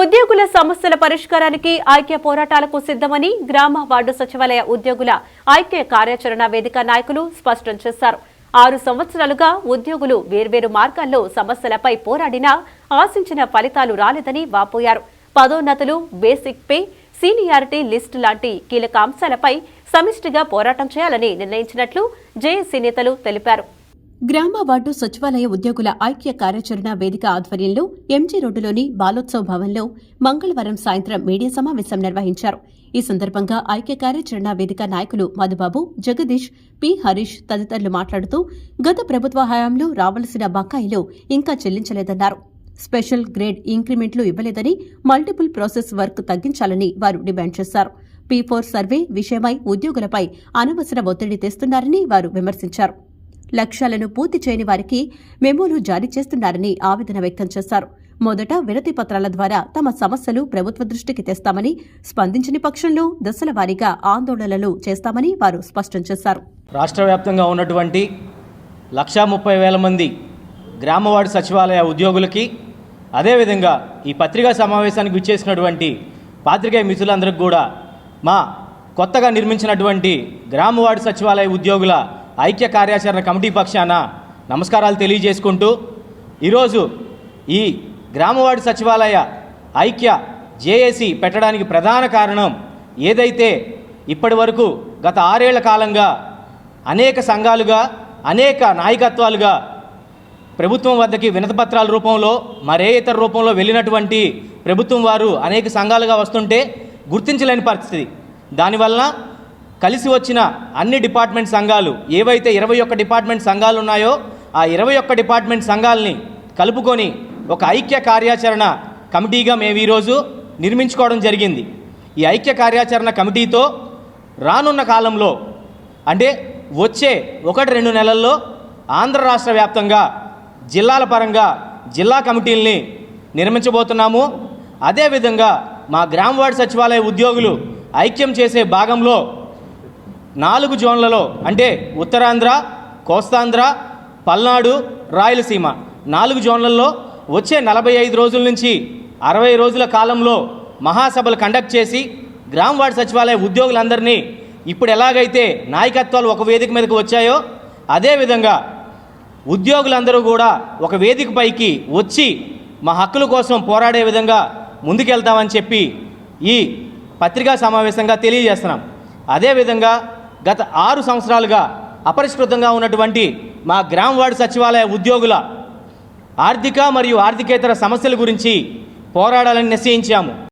ఉద్యోగుల సమస్యల పరిష్కారానికి ఐక్య పోరాటాలకు సిద్ధమని గ్రామ వార్డు సచివాలయ ఉద్యోగుల ఐక్య కార్యాచరణ వేదిక నాయకులు స్పష్టం చేశారు. ఆరు సంవత్సరాలుగా ఉద్యోగులు వేర్వేరు మార్గాల్లో సమస్యలపై పోరాడినా ఆశించిన ఫలితాలు రాలేదని వాపోయారు. పదోన్నతులు బేసిక్ పే సీనియారిటీ లిస్టు లాంటి కీలక అంశాలపై సమిష్టిగా పోరాటం చేయాలని నిర్ణయించినట్లు జేఏసీ నేతలు తెలిపారు. గ్రామ వార్డు సచివాలయ ఉద్యోగుల ఐక్య కార్యాచరణ వేదిక ఆధ్వర్యంలో ఎంజీ రోడ్డులోని బాలోత్సవ భవన్లో మంగళవారం సాయంత్రం మీడియా సమావేశం నిర్వహించారు. ఈ సందర్భంగా ఐక్య కార్యాచరణ వేదిక నాయకులు మధుబాబు జగదీష్ పి. హరీష్ తదితరులు మాట్లాడుతూ గత ప్రభుత్వ హయాంలో రావలసిన బకాయిలు ఇంకా చెల్లించలేదన్నారు. స్పెషల్ గ్రేడ్ ఇంక్రిమెంట్లు ఇవ్వలేదని మల్టిపుల్ ప్రాసెస్ వర్క్ తగ్గించాలని వారు డిమాండ్ చేశారు. పీ ఫోర్ సర్వే విషయమై ఉద్యోగులపై అనవసర ఒత్తిడి తెస్తున్నారని వారు విమర్శించారు. లక్ష్యాలను పూర్తి చేయని వారికి మెమోలు జారీ చేస్తున్నారని ఆవేదన వ్యక్తం చేశారు. మొదట వినతి పత్రాల ద్వారా తమ సమస్యలు ప్రభుత్వ దృష్టికి తెస్తామని స్పందించని పక్షంలో దశల వారీగా ఆందోళనలు చేస్తామని వారు స్పష్టం చేశారు. రాష్ట్ర వ్యాప్తంగా ఉన్నటువంటి లక్షా ముప్పై వేల మంది గ్రామవార్డు సచివాలయ ఉద్యోగులకి అదేవిధంగా ఈ పత్రికా సమావేశానికి విచ్చేసినటువంటి పాత్రికేయ మిత్రులందరికీ కూడా మా కొత్తగా నిర్మించినటువంటి గ్రామవార్డు సచివాలయ ఉద్యోగుల ఐక్య కార్యాచరణ కమిటీ పక్షాన నమస్కారాలు తెలియజేసుకుంటూ ఈరోజు ఈ గ్రామవాడి సచివాలయ ఐక్య జేఏసీ పెట్టడానికి ప్రధాన కారణం ఏదైతే ఇప్పటి వరకు గత ఆరేళ్ళ కాలంగా అనేక సంఘాలుగా అనేక నాయకత్వాలుగా ప్రభుత్వం వద్దకి వినతపత్రాల రూపంలో మరే ఇతర రూపంలో వెళ్ళినటువంటి ప్రభుత్వం వారు అనేక సంఘాలుగా వస్తుంటే గుర్తించలేని పరిస్థితి. దానివల్ల కలిసి వచ్చిన అన్ని డిపార్ట్మెంట్ సంఘాలు ఏవైతే ఇరవై ఒక్క డిపార్ట్మెంట్ సంఘాలు ఉన్నాయో ఆ ఇరవై ఒక్క డిపార్ట్మెంట్ సంఘాలని కలుపుకొని ఒక ఐక్య కార్యాచరణ కమిటీగా మేము ఈరోజు నిర్మించుకోవడం జరిగింది. ఈ ఐక్య కార్యాచరణ కమిటీతో రానున్న కాలంలో అంటే వచ్చే ఒకటి రెండు నెలల్లో ఆంధ్ర రాష్ట్ర వ్యాప్తంగా జిల్లాల పరంగా జిల్లా కమిటీల్ని నిర్మించబోతున్నాము. అదేవిధంగా మా గ్రామ వార్డు సచివాలయ ఉద్యోగులు ఐక్యం చేసే భాగంలో నాలుగు జోన్లలో అంటే ఉత్తరాంధ్ర కోస్తాంధ్ర పల్నాడు రాయలసీమ. నాలుగు జోన్లలో వచ్చే నలభై ఐదు రోజుల నుంచి అరవై రోజుల కాలంలో మహాసభలు కండక్ట్ చేసి గ్రామ వార్డు సచివాలయ ఉద్యోగులందరినీ ఇప్పుడు ఎలాగైతే నాయకత్వాలు ఒక వేదిక మీదకు వచ్చాయో అదేవిధంగా ఉద్యోగులందరూ కూడా ఒక వేదిక పైకి వచ్చి మా హక్కుల కోసం పోరాడే విధంగా ముందుకెళ్తామని చెప్పి ఈ పత్రికా సమావేశంగా తెలియజేస్తున్నాం. అదేవిధంగా గత ఆరు సంవత్సరాలుగా అపరిష్కృతంగా ఉన్నటువంటి మా గ్రామ వార్డు సచివాలయ ఉద్యోగుల ఆర్థిక మరియు ఆర్థికేతర సమస్యల గురించి పోరాడాలని నిశ్చయించాము.